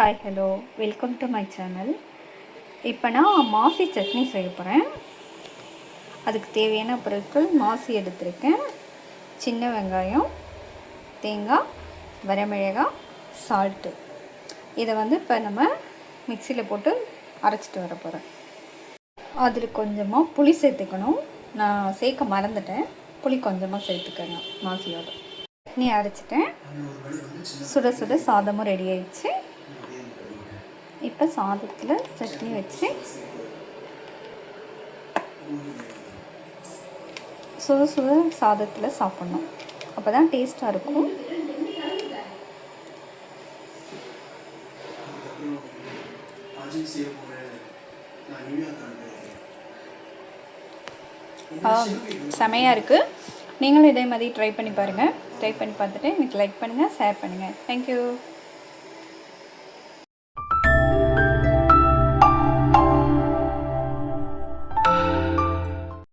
Hi hello welcome to my channel இப்போ நான் மாசி சட்னி செய்ய போகிறேன் அதுக்கு தேவையான பொருட்கள் மாசி எடுத்திருக்கேன். சின்ன வெங்காயம் தேங்காய் வரமிளகாய் சால்ட்டு இதை வந்து இப்போ நம்ம மிக்சியில் போட்டு அரைச்சிட்டு வர போகிறேன் அதில் கொஞ்சமாக புளி சேர்த்துக்கணும். நான் சேர்க்க மறந்துட்டேன். புளி கொஞ்சமாக சேர்த்துக்கணும் மாசியோட. சட்னி அரைச்சிட்டேன். சுட சுட சாதமும் ரெடி ஆயிடுச்சு. இப்போ சாதத்தில் சட்னி வச்சு சுட சுட சாதத்தில் சாப்பிட்ணும். அப்போ தான் டேஸ்ட்டாக இருக்கும். ஆ, செமையாக இருக்குது நீங்களும் இதே மாதிரி ட்ரை பண்ணி பாருங்கள் ட்ரை பண்ணி பார்த்துட்டு எனக்கு லைக் பண்ணுங்கள் ஷேர் பண்ணுங்கள் தேங்க்யூ